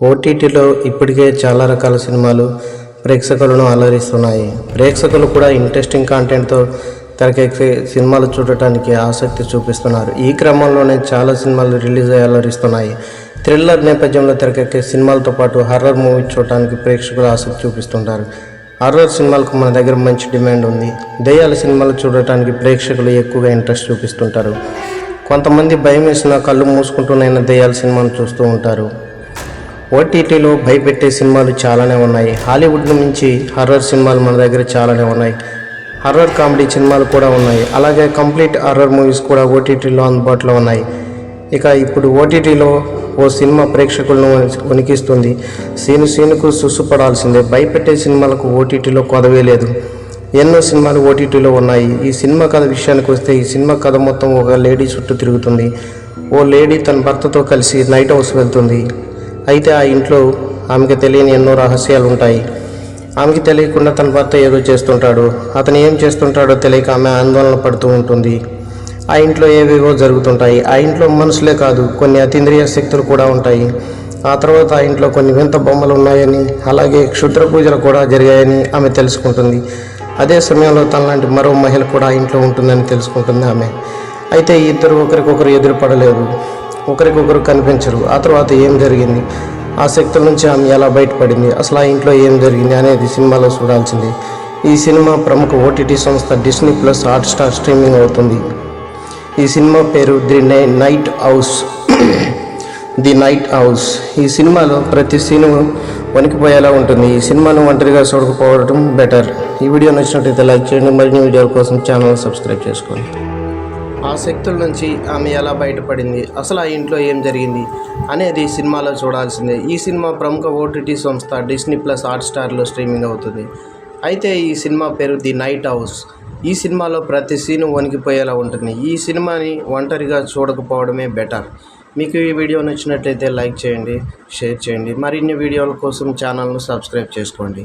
ఓటీటీలో ఇప్పటికే చాలా రకాల సినిమాలు ప్రేక్షకులను అలరిస్తున్నాయి. ప్రేక్షకులు కూడా ఇంట్రెస్టింగ్ కాంటెంట్తో తెరకెక్కే సినిమాలు చూడటానికి ఆసక్తి చూపిస్తున్నారు. ఈ క్రమంలోనే చాలా సినిమాలు రిలీజ్ అయ్యి అలరిస్తున్నాయి. థ్రిల్లర్ నేపథ్యంలో తెరకెక్కే సినిమాలతో పాటు హర్రర్ మూవీ చూడటానికి ప్రేక్షకులు ఆసక్తి చూపిస్తుంటారు. హర్రర్ సినిమాలకు మన దగ్గర మంచి డిమాండ్ ఉంది. దయ్యాల సినిమాలు చూడటానికి ప్రేక్షకులు ఎక్కువగా ఇంట్రెస్ట్ చూపిస్తుంటారు. కొంతమంది భయం వేసిన కళ్ళు మూసుకుంటూనైనా దయ్యాల సినిమాను చూస్తూ ఉంటారు. ఓటీటీలో భయపెట్టే సినిమాలు చాలానే ఉన్నాయి. హాలీవుడ్ నుంచి హర్రర్ సినిమాలు మన దగ్గర చాలానే ఉన్నాయి. హర్రర్ కామెడీ సినిమాలు కూడా ఉన్నాయి. అలాగే కంప్లీట్ హర్రర్ మూవీస్ కూడా ఓటీటీలో అందుబాటులో ఉన్నాయి. ఇక ఇప్పుడు ఓటీటీలో ఓ సినిమా ప్రేక్షకులను వణికిస్తుంది. సీను సీనుకు సుసుపడాల్సిందే. భయపెట్టే సినిమాలకు ఓటీటీలో కొదవే లేదు. ఎన్నో సినిమాలు ఓటీటీలో ఉన్నాయి. ఈ సినిమా కథ విషయానికి వస్తే ఈ సినిమా కథ మొత్తం ఒక లేడీ చుట్టూ తిరుగుతుంది. ఓ లేడీ తన భర్తతో కలిసి నైట్ హౌస్ వెళ్తుంది. అయితే ఆ ఇంట్లో ఆమెకి తెలియని ఎన్నో రహస్యాలు ఉంటాయి ఆమెకి తెలియకుండా తన భర్త ఏదో చేస్తుంటాడు. అతను ఏం చేస్తుంటాడో తెలియక ఆమె ఆందోళన పడుతూ ఉంటుంది. ఆ ఇంట్లో ఏవేవో జరుగుతుంటాయి. ఆ ఇంట్లో మనుషులే కాదు కొన్ని అతీంద్రియ శక్తులు కూడా ఉంటాయి. ఆ తర్వాత ఆ ఇంట్లో కొన్ని వింత బొమ్మలు ఉన్నాయని అలాగే క్షుద్ర పూజలు కూడా జరిగాయని ఆమె తెలుసుకుంటుంది. అదే సమయంలో తనలాంటి మరో మహిళ కూడా ఆ ఇంట్లో ఉంటుందని తెలుసుకుంటుంది ఆమె. అయితే ఈ ఇద్దరు ఒకరికొకరు ఎదురుపడలేదు ఒకరికొకరు కనిపించరు. ఆ తర్వాత ఏం జరిగింది? ఆ శక్తుల నుంచి ఆమె ఎలా బయటపడింది? అసలు ఆ ఇంట్లో ఏం జరిగింది అనేది సినిమాలో చూడాల్సింది. ఈ సినిమా ప్రముఖ ఓటీటీ సంస్థ Disney plus Hotstar streaming అవుతుంది. ఈ సినిమా పేరు ది నై- night house. The night house. ఈ సినిమాలో ప్రతి సీను వణికిపోయేలా ఉంటుంది. ఈ సినిమాను ఒంటరిగా చూడకపోవడం బెటర్. ఈ వీడియో నచ్చినట్లయితే లైక్ చేయండి. మరిన్ని వీడియోల కోసం ఛానల్ సబ్స్క్రైబ్ చేసుకోండి. ఆ శక్తుల నుంచి ఆమె ఎలా బయటపడింది? అసలు ఆ ఇంట్లో ఏం జరిగింది? అనేది సినిమాలో చూడాల్సిందే. ఈ సినిమా ప్రముఖ ఓటీటీ సంస్థ డిస్నీ ప్లస్ హాట్స్టార్లో స్ట్రీమింగ్ అవుతుంది. అయితే ఈ సినిమా పేరు ది నైట్ హౌస్. ఈ సినిమాలో ప్రతి సీను వణికిపోయేలా ఉంటుంది. ఈ సినిమాని ఒంటరిగా చూడకపోవడమే బెటర్. మీకు ఈ వీడియో నచ్చినట్లయితే లైక్ చేయండి షేర్ చేయండి. మరిన్ని వీడియోల కోసం ఛానల్ను సబ్స్క్రైబ్ చేసుకోండి.